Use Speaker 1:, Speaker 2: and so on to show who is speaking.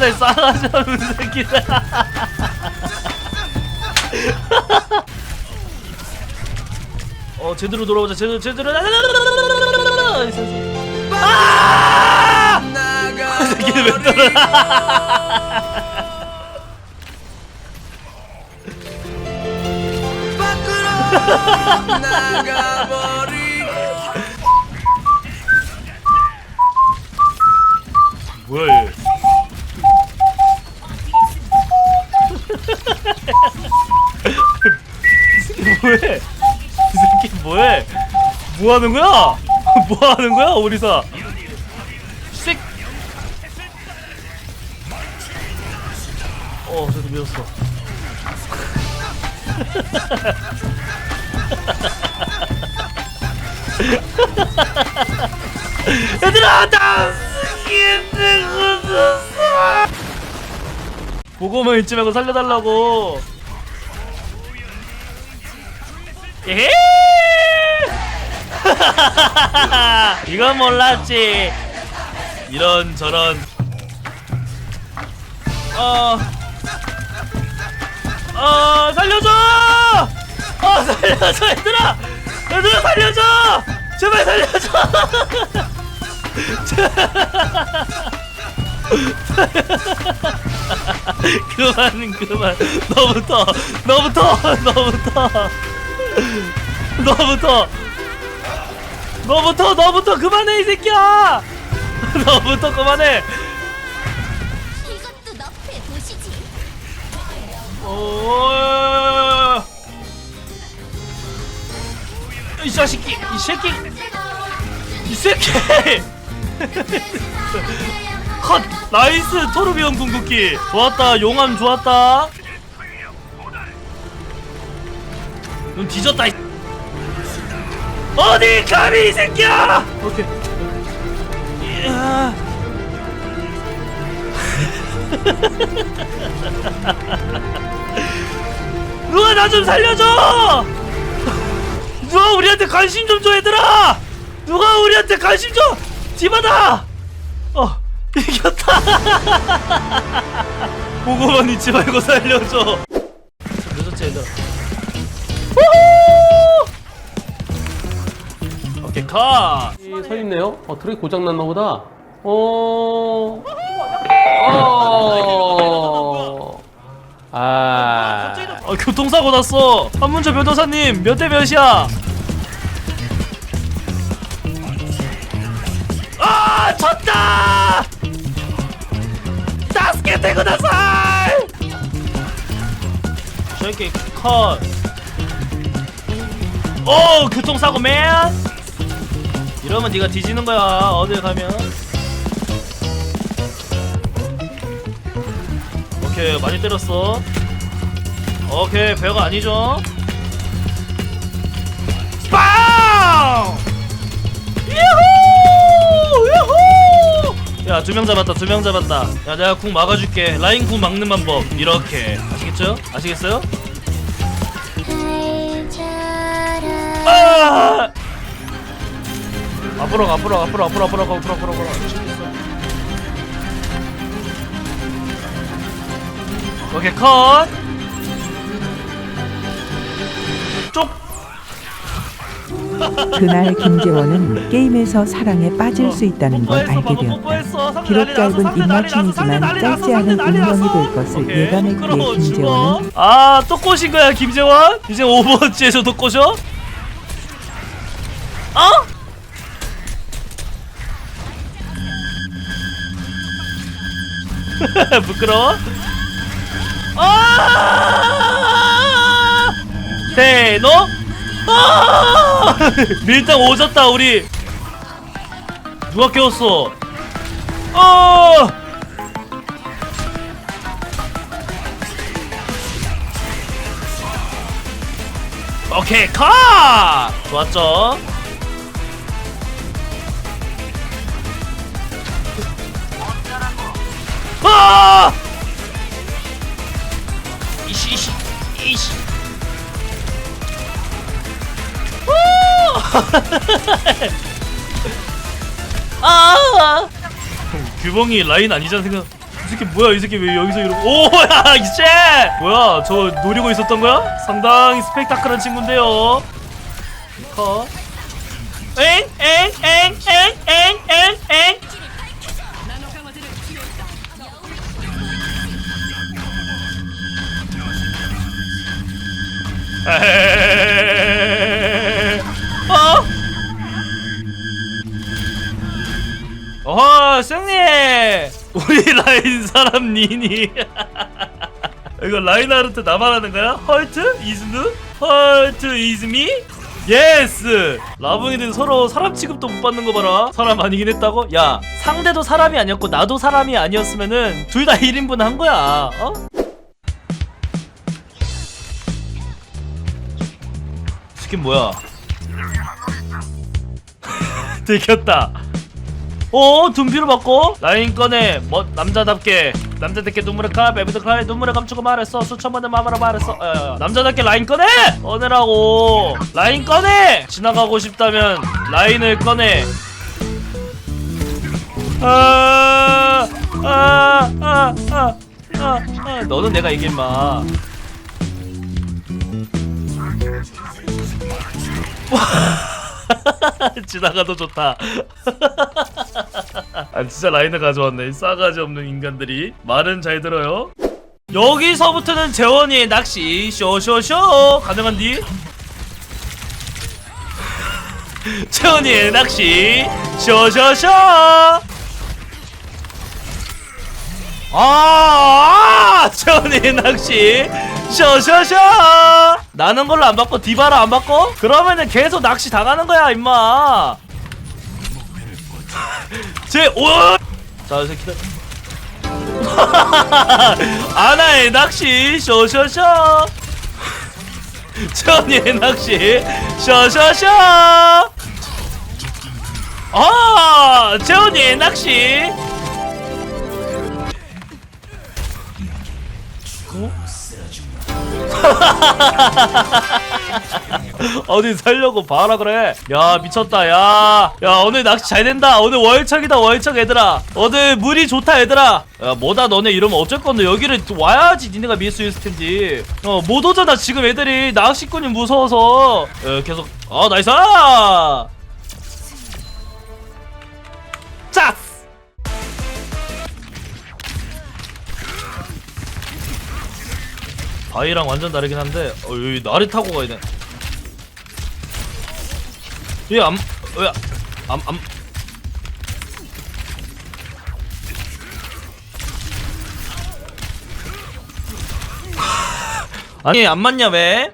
Speaker 1: 그만해 싸가지 없는 새끼들. 어 제대로 돌아오자. 제대로 제대로. 아! 이 새끼들 왜 돌아? 뭐야 얘 이 새끼 뭐해? 이 새끼 뭐해? 뭐 하는 거야? 뭐 하는 거야 오리사? 이어 저도 밀었어. 얘들아 나 스킨을 묻었어 보고만 잊지 말고 살려달라고. 예 이건 몰랐지. 이런 저런. 어, 어 살려줘! 어 살려줘 얘들아! 얘들아 살려줘! 제발 살려줘 그만 그만. 너부터 너부터 너부터. 너부터. 너부터 너부터 그만해 이 새끼야! 너부터 그만해!
Speaker 2: 이것도 너프의 도시지.
Speaker 1: 오. 이 자식이 이 새끼 이 새끼 컷! 나이스! 토르비온 궁극기! 좋았다. 용암 좋았다. 넌 뒤졌다 이 어디 감히 이 새끼야! 오케이. 이야. 누가 나 좀 살려줘! 누가 우리한테 관심 좀 줘 얘들아! 누가 우리한테 관심 좀 디바다 어 이겼다 보고만 잊지 말고 살려줘 늦었지 얘들아 우후! 오케이
Speaker 3: 컷이서 있네요. 어, 트랙 고장 났나 보다. 어. 어. 아.
Speaker 1: 어, 교통사고 났어 한문철 변호사님 몇 대 몇이야 아 졌다 나살 저기 컷. 오, 교통사고 맨! 이러면 네가 뒤지는 거야 어딜 가면. 오케이 많이 때렸어. 오케이 별거 아니죠 야 두 명 잡았다 두 명 잡았다. 야 내가 궁 막아줄게. 라인 궁 막는 방법. 이렇게. 아시겠죠? 아시겠어요? 아! 앞으로 가, 앞으로 가, 앞으로 앞으로 앞으로 가, 앞으로 앞으로 앞으로 오케이 컷. 쪽!
Speaker 4: 그날 김재원은 게임에서 사랑에 빠질 수 있다는 걸 알게 되었다.
Speaker 1: 났어,
Speaker 4: 짧은 입맞춤이지만 짧지 않은 운명이. 될 것을 예감했기에 김재원은
Speaker 1: 죽어. 아, 또 꼬신 거야, 김재원? 이제 오버워치에서도 꼬셔? 어? 부끄러워? 아! 대노? 아! 밀당 오졌다 우리. 누가 깨웠어? 어! 오케이 컷! 좋았죠? 아! 이씨 이씨 이씨 아! 아. 규봉이 라인 아니잖아 생각. 이 새끼 뭐야 이 새끼 왜 여기서 이러? 오야 이제 뭐야 저 노리고 있었던 거야? 상당히 스펙타클한 친구인데요 커 엥? 엥? 엥? 엥? 엥? 엥? 엥? 에헤헤 어허 승리 우리 라인 사람 니니 이거 라인하르트 나만 하는 거야? 헐트? 이즈누? 헐트 이즈미? 예스! 라붕이들 서로 사람 취급도 못 받는 거 봐라 사람 아니긴 했다고? 야 상대도 사람이 아니었고 나도 사람이 아니었으면은 둘 다 1인분 한 거야 어? 스킨 뭐야 들켰다 어 둠피로 바꿔? 라인 꺼내 뭐 남자답게 남자답게 눈물의 칼 베비드 칼 눈물을 감추고 말했어. 수천 번의 마음으로 말했어. 야, 야, 야. 남자답게 라인 꺼내 꺼내라고. 라인 꺼내 지나가고 싶다면 라인을 꺼내. 아, 아, 아, 아, 아, 아. 너는 내가 이길 마 지나가도 좋다. 아 진짜 라인을 가져왔네. 이 싸가지 없는 인간들이 말은 잘 들어요. 여기서부터는 재원이의 낚시 쇼쇼쇼 가능한디? 재원이의 낚시 쇼쇼쇼 아, 재원이의 낚시 쇼쇼쇼 나는 걸로 안 바꿔? 디바라 안 바꿔? 그러면은 계속 낚시 당하는 거야 임마. 제오! 자 새끼들. 아나의 낚시. 쇼쇼쇼. 천이의 낚시. 쇼쇼쇼. 아 재원이의 낚시 어디 살려고 봐라 그래? 야 미쳤다 야야 오늘 낚시 잘 된다. 오늘 월척이다 월척 얘들아. 오늘 물이 좋다 얘들아. 야 뭐다 너네 이러면 어쩔 건데. 여기를 또 와야지 니네가 밀 수 있을 텐지. 어못 오잖아 지금 애들이. 낚시꾼이 무서워서. 어, 계속. 어 나이스! 짜 바위랑 완전 다르긴 한데 어 여기 나를 타고 가야 돼. 얘안 왜? 안 안. 아니 안 맞냐 왜?